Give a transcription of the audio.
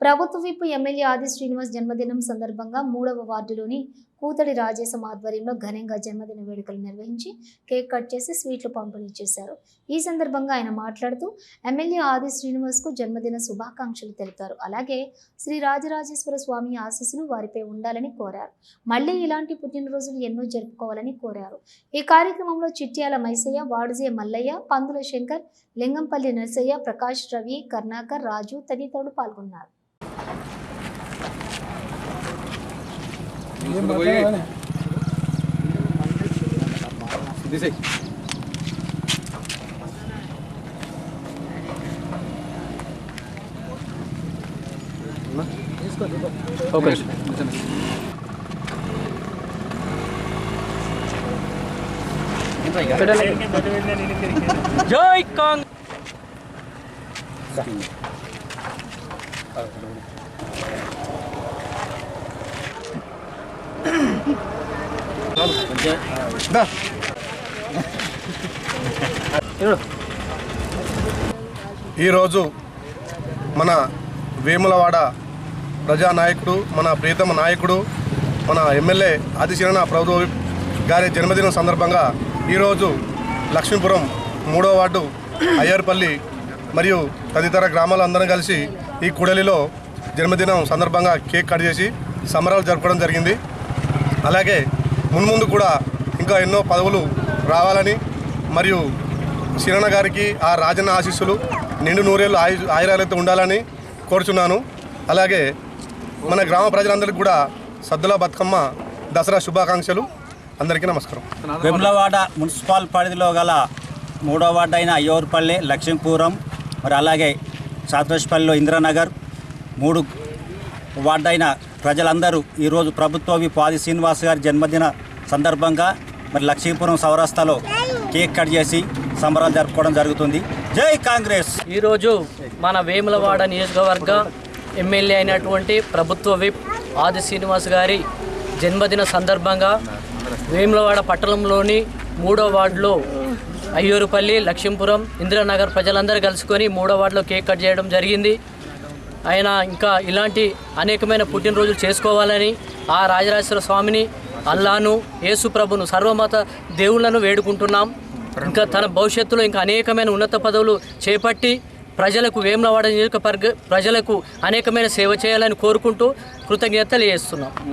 ప్రభుత్వ విప్పు ఎమ్మెల్యే ఆది శ్రీనివాస్ జన్మదినం సందర్భంగా మూడవ వార్డులోని కూతడి రాజేశం ఆధ్వర్యంలో ఘనంగా జన్మదిన వేడుకలు నిర్వహించి కేక్ కట్ చేసి స్వీట్లు పంపిణీ చేశారు. ఈ సందర్భంగా ఆయన మాట్లాడుతూ ఎమ్మెల్యే ఆది శ్రీనివాస్కు జన్మదిన శుభాకాంక్షలు తెలిపారు అలాగే శ్రీ రాజరాజేశ్వర స్వామి ఆశీస్సులు వారిపై ఉండాలని కోరారు. మళ్ళీ ఇలాంటి పుట్టినరోజులు ఎన్నో జరుపుకోవాలని కోరారు. ఈ కార్యక్రమంలో చిట్యాల మైసయ్య వాడుజే మల్లయ్య పందుల శంకర్ లింగంపల్లి నరసయ్య ప్రకాష్ రవి కర్ణాకర్ రాజు తదితరులు పాల్గొన్నారు. ఇప్పుడు పోయి తీసేయ్. జై కాంగ్. ఈరోజు మన వేములవాడ ప్రజానాయకుడు మన ప్రీతమ నాయకుడు మన ఎమ్మెల్యే ఆదిశీరణ ప్రభు గారి జన్మదినం సందర్భంగా ఈరోజు లక్ష్మీపురం మూడో వార్డు అయ్యర్పల్లి మరియు తదితర గ్రామాలందరం కలిసి ఈ కూడలిలో జన్మదినం సందర్భంగా కేక్ కట్ చేసి సంబరాలు జరపడం జరిగింది. అలాగే మున్ముందు కూడా ఇంకా ఎన్నో పదవులు రావాలని మరియు శిరణ గారికి ఆ రాజన్న ఆశీస్సులు నిండు నూరేళ్ళు ఆయు ఆయురాలతో ఉండాలని కోరుచున్నాను. అలాగే మన గ్రామ ప్రజలందరికీ కూడా సద్దుల బతుకమ్మ దసరా శుభాకాంక్షలు. అందరికీ నమస్కారం. వెమ్లవాడ మున్సిపల్ పరిధిలో గల మూడో వార్డు అయిన అయ్యోర్పల్లి లక్ష్మీపురం మరి అలాగే సాత్రస్పల్లిలో ఇంద్రనగర్ మూడు వార్డైన ప్రజలందరూ ఈరోజు ప్రభుత్వ పాది శ్రీనివాస్ గారి జన్మదిన సందర్భంగా మరి లక్ష్మీపురం సౌరాష్ట్రలో కేక్ కట్ చేసి సంబరాలు జరుపుకోవడం జరుగుతుంది. జై కాంగ్రెస్! ఈరోజు మన వేములవాడ నియోజకవర్గ ఎమ్మెల్యే అయినటువంటి ప్రభుత్వ విప్ ఆది శ్రీనివాస్ గారి జన్మదిన సందర్భంగా వేములవాడ పట్టణంలోని మూడో వార్డులో అయ్యూరుపల్లి లక్ష్మీపురం ఇందిరానగర్ ప్రజలందరూ కలుసుకొని మూడో వార్డులో కేక్ కట్ చేయడం జరిగింది. ఆయన ఇంకా ఇలాంటి అనేకమైన పుట్టినరోజులు చేసుకోవాలని ఆ రాజరాజేశ్వర స్వామిని అల్లాను యేసు ప్రభును సర్వమత దేవుళ్ళను వేడుకుంటున్నాం. ఇంకా తన భవిష్యత్తులో ఇంకా అనేకమైన ఉన్నత పదవులు చేపట్టి ప్రజలకు వేములవాడ నియోజకవర్గ ప్రజలకు అనేకమైన సేవ చేయాలని కోరుకుంటూ కృతజ్ఞతలు చేస్తున్నాం